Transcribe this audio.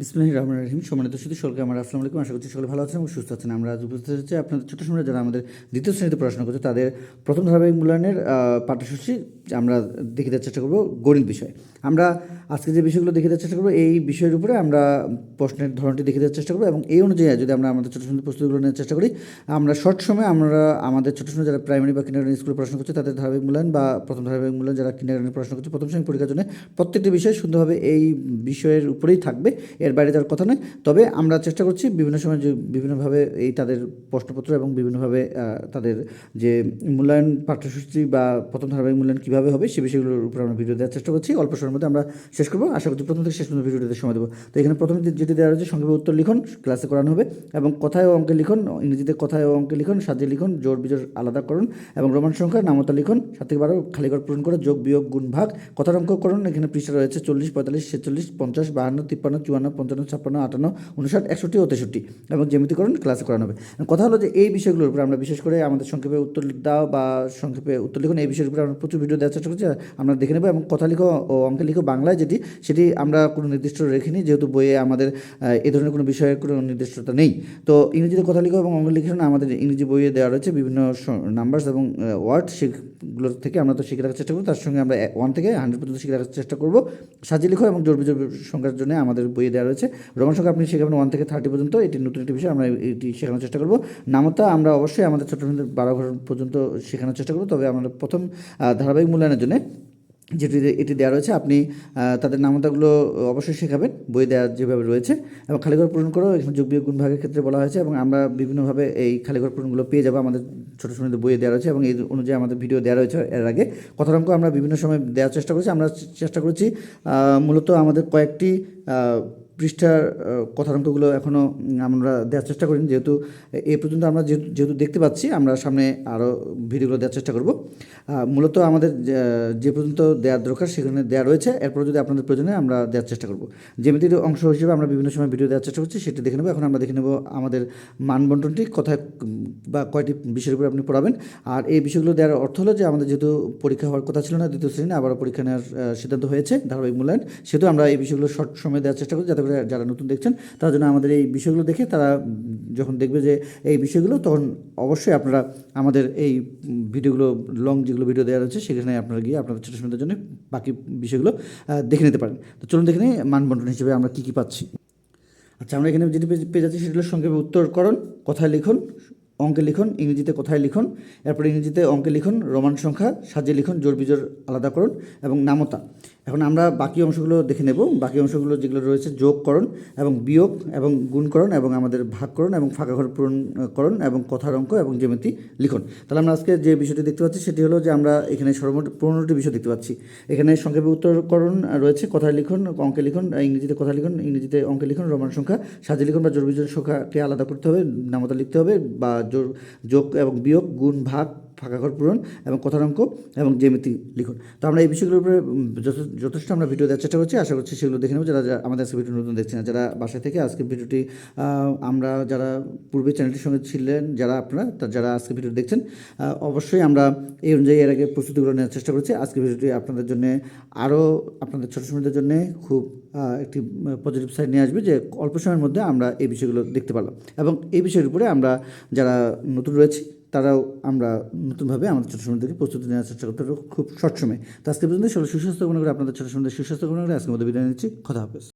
বিসমিল্লাহির রহমানির রহিম। সম্মানিত শুধু সকলকে আমার আসসালামু আলাইকুম। আশা করছি সকলে ভালো আছেন এবং সুস্থ আছেন। আমরা আজ উপস্থিত হচ্ছে আপনাদের ছোটো সময় যারা আমাদের দ্বিতীয় শ্রেণীতে পড়াশোনা করছে, তাদের প্রথম ধারাবাহিক মূল্যায়নের পাঠ্যসূচি আমরা দেখে দেওয়ার চেষ্টা করব গণিত বিষয়। আমরা আজকে যে বিষয়গুলো দেখে দেওয়ার চেষ্টা করব, এই বিষয়ের উপরে আমরা প্রশ্নের ধরনটি দেখে দেওয়ার চেষ্টা করব এবং এই অনুযায়ী যদি আমরা আমাদের ছোটো সময় প্রস্তুতিগুলো নেওয়ার চেষ্টা করি, আমরা শর্ট সময়ে আমরা আমাদের ছোটো সময় যারা প্রাইমারি বা কিন্ডারগার্ডেন স্কুলে পড়াশোনা করছে, তাদের ধারাবাহিক মূল্যায়ন বা প্রথম ধারাবাহিক মূল্যায়ন যারা কিন্ডারগার্ডেনে পড়াশোনা করছে, প্রথম শ্রেণি পরীক্ষার জন্য প্রত্যেকটি বিষয় সুন্দরভাবে এই বিষয়ের উপরেই থাকবে। এর বাইরে যাওয়ার কথা নয়। তবে আমরা চেষ্টা করছি বিভিন্ন সময় যে বিভিন্নভাবে এই তাদের প্রশ্নপত্র এবং বিভিন্নভাবে তাদের যে মূল্যায়ন পাঠ্যসূচি বা প্রথম ধারাবাহিক মূল্যায়ন কীভাবে হবে সে বিষয়গুলোর উপর আমরা ভিডিও দেওয়ার চেষ্টা করছি। অল্প সময়ের মধ্যে আমরা শেষ করব। আশা করছি প্রথম থেকে শেষ পর্যন্ত ভিডিওতে সময় দেবো। তো এখানে প্রথমে যেটি দেওয়া রয়েছে, সংক্ষেপে উত্তর লিখন ক্লাসে করানো হবে। এবং কথায় ও অঙ্কে লিখন, ইংরেজিতে কথায় ও অঙ্কে লিখন, সাজে লিখন, জোর বিজোর আলাদা করুন এবং রোমান সংখ্যা, নামতা লিখন, সাত থেকে বারো খালিঘর পূরণ করে যোগ বিয়োগ গুণ ভাগ, কথার অঙ্ক করুন। এখানে পৃষ্ঠা রয়েছে চল্লিশ, পঁয়তাল্লিশ, ছেচল্লিশ, পঞ্চাশ, বাহান্ন, তিপ্পান্ন, চুয়ান্ন পঞ্চান্ন, ছাপ্পান্ন, আটান্ন, উনষাট, একষট্টি ও তেষট্টি এবং জ্যামিতিকরণ ক্লাসে করানো হবে। কথা হলো যে এই বিষয়গুলোর উপর আমরা বিশেষ করে আমাদের সংক্ষেপে উত্তর দাও বা সংক্ষেপে উত্তর লিখুন এই বিষয়ের উপরে আমরা প্রচুর ভিডিও দেওয়ার চেষ্টা করছি আমরা দেখে নেব এবং কথা লিখো ও অঙ্কে লিখো বাংলায় যেটি, সেটি আমরা কোনো নির্দিষ্ট রেখিনি, যেহেতু বইয়ে আমাদের এ ধরনের কোনো বিষয়ের কোনো নির্দিষ্টতা নেই। তো ইংরেজিতে কথা লিখো এবং অঙ্ক লিখন আমাদের ইংরেজি বইয়ে দেওয়া রয়েছে বিভিন্ন নাম্বারস এবং ওয়ার্ড সেগুলোর থেকে আমরা তো শিখে রাখার চেষ্টা করব, তার সঙ্গে আমরা ওয়ান থেকে হান্ড্রেড পর্যন্ত শিখে রাখার চেষ্টা করব। সাজিয়ে লিখো এবং জোর বিজোর সংখ্যার জন্য আমাদের বইয়ে দেওয়া রয়েছে। রোমান সংখ্যা আপনি শেখাবেন ওয়ান থেকে থার্টি পর্যন্ত এটি নতুন একটি বিষয়, আমরা এটি শেখানোর চেষ্টা করব। নামতা আমরা অবশ্যই আমাদের ছোটো বারো ঘর পর্যন্ত শেখানোর চেষ্টা করব, তবে আমরা প্রথম ধারাবাহিক মূল্যায়নের জন্য যেটি এটি দেওয়া রয়েছে, আপনি তাদের নামতাগুলো অবশ্যই শেখাবেন, বই দেওয়া যেভাবে রয়েছে, এবং খালিঘর পূরণ করো এখানে যোগ বিয়োগ গুণ ভাগের ক্ষেত্রে বলা হয়েছে, এবং আমরা বিভিন্নভাবে এই খালিঘর পূরণগুলো পেয়ে যাব, আমাদের ছোটো সময় বইয়ে দেওয়া রয়েছে, এবং এই অনুযায়ী আমাদের ভিডিও দেওয়া রয়েছে এর আগে। কথার অঙ্ক আমরা বিভিন্ন সময় দেওয়ার চেষ্টা করেছি, আমরা চেষ্টা করেছি মূলত আমাদের কয়েকটি পৃষ্ঠার অঙ্কগুলো এখনও আমরা দেওয়ার চেষ্টা করিনি। যেহেতু, এ পর্যন্ত আমরা যেহেতু দেখতে পাচ্ছি, আমরা সামনে আরও ভিডিওগুলো দেওয়ার চেষ্টা করব। মূলত আমাদের যে- যে পর্যন্ত দেওয়ার দরকার সেখানে দেওয়া রয়েছে। এরপর যদি আপনাদের প্রয়োজনে আমরা দেওয়ার চেষ্টা করব। জ্যামিতির অংশ হিসেবে আমরা বিভিন্ন সময় ভিডিও দেওয়ার চেষ্টা করছি, সেটি দেখে নেব। এখন আমরা দেখে নেব আমাদের মানবন্টনটি কথায় বা কয়টি বিষয়ের উপরে আপনি পড়াবেন। আর এই বিষয়গুলো দেওয়ার অর্থ হলো যে আমাদের যেহেতু পরীক্ষা হওয়ার কথা ছিল না, দ্বিতীয় শ্রেণি, আবারও পরীক্ষা নেওয়ার সিদ্ধান্ত হয়েছে, ধারাবাহিক মূল্যায়ন। সেহেতু আমরা এই বিষয়গুলো শর্ট সময় দেওয়ার চেষ্টা করি যাতে করে যারা নতুন দেখছেন, তার জন্য আমাদের এই বিষয়গুলো দেখে তারা যখন দেখবে যে এই বিষয়গুলো, তখন অবশ্যই আপনারা আমাদের এই ভিডিওগুলো লং যেগুলো ভিডিও দেওয়া রয়েছে, সেখানে আপনারা গিয়ে আপনারা ছোটো সুন্দর জন্য বাকি বিষয়গুলো দেখে নিতে পারেন। তো চলুন দেখে নিই মানবন্টন হিসেবে আমরা কী কী পাচ্ছি। আচ্ছা আমরা এখানে যেটি পেয়ে যাচ্ছি সেটি হলো সংক্ষেপে উত্তরকরণ, কথায় লিখুন অঙ্কে লিখুন, ইংরেজিতে কথায় লিখুন, এরপর ইংরেজিতে অঙ্কে লিখুন, রোমান সংখ্যা সাজিয়ে লিখুন, জোর বিজোর আলাদা করুন, এবং নামতা। এখন আমরা বাকি অংশগুলো দেখে নেব। বাকি অংশগুলো যেগুলো রয়েছে যোগকরণ এবং বিয়োগ, এবং গুণকরণ এবং আমাদের ভাগকরণ এবং ফাঁকা ঘর পূরণকরণ এবং কথার অঙ্ক এবং জ্যামিতি লিখন। তাহলে আমরা আজকে যে বিষয়টি দেখতে পাচ্ছি, সেটি হলো যে আমরা এখানে সর্বমোট পনেরোটি বিষয় দেখতে পাচ্ছি। এখানে সংক্ষেপে উত্তরকরণ রয়েছে, কথায় লিখুন, অঙ্কে লিখুন ইংরেজিতে কথা লিখুন, ইংরেজিতে অঙ্কে লিখুন, রোমান সংখ্যা সাজিয়ে লিখুন, বা জোর বিজোর সংখ্যাকে আলাদা করতে হবে, নামতা লিখতে হবে, বা যোগ এবং বিয়োগ গুণ ভাগ ফাঁকা ঘর পূরণ এবং কথার অঙ্ক এবং জ্যামিতি লিখুন। তো আমরা এই বিষয়গুলোর উপরে যথেষ্ট আমরা ভিডিও দেওয়ার চেষ্টা করছি। আশা করছি সেগুলো দেখে নেব। যারা আমাদের আজকে ভিডিও নতুন দেখছেন, যারা বাসা থেকে আজকে ভিডিওটি আমরা যারা পূর্বে চ্যানেলটির সঙ্গে ছিলেন, যারা আপনারা যারা আজকে ভিডিও দেখছেন অবশ্যই আমরা এই অনুযায়ী এর আগে প্রস্তুতিগুলো নেওয়ার চেষ্টা করছি। আজকে ভিডিওটি আপনাদের জন্য আরও আপনাদের ছোটো সময়দের জন্য খুব একটি পজিটিভ সাইড নিয়ে আসবে যে অল্প সময়ের মধ্যে আমরা এই বিষয়গুলো দেখতে পারলাম। এবং এই বিষয়ের উপরে আমরা যারা নতুন রয়েছি তারাও আমরা নতুনভাবে আমাদের ছোটো থেকে প্রস্তুতি নেওয়ার চেষ্টা করতে পারব খুব শর্ট সময়ে। তো আজকে পর্যন্ত সকলে সুস্বাস্থ্য কামনা করে আপনাদের ছোটো সময় সুস্বাস্থ্য কামনা করে আজকের মধ্যে বিদায় নিচ্ছি। কথা হাফেজ।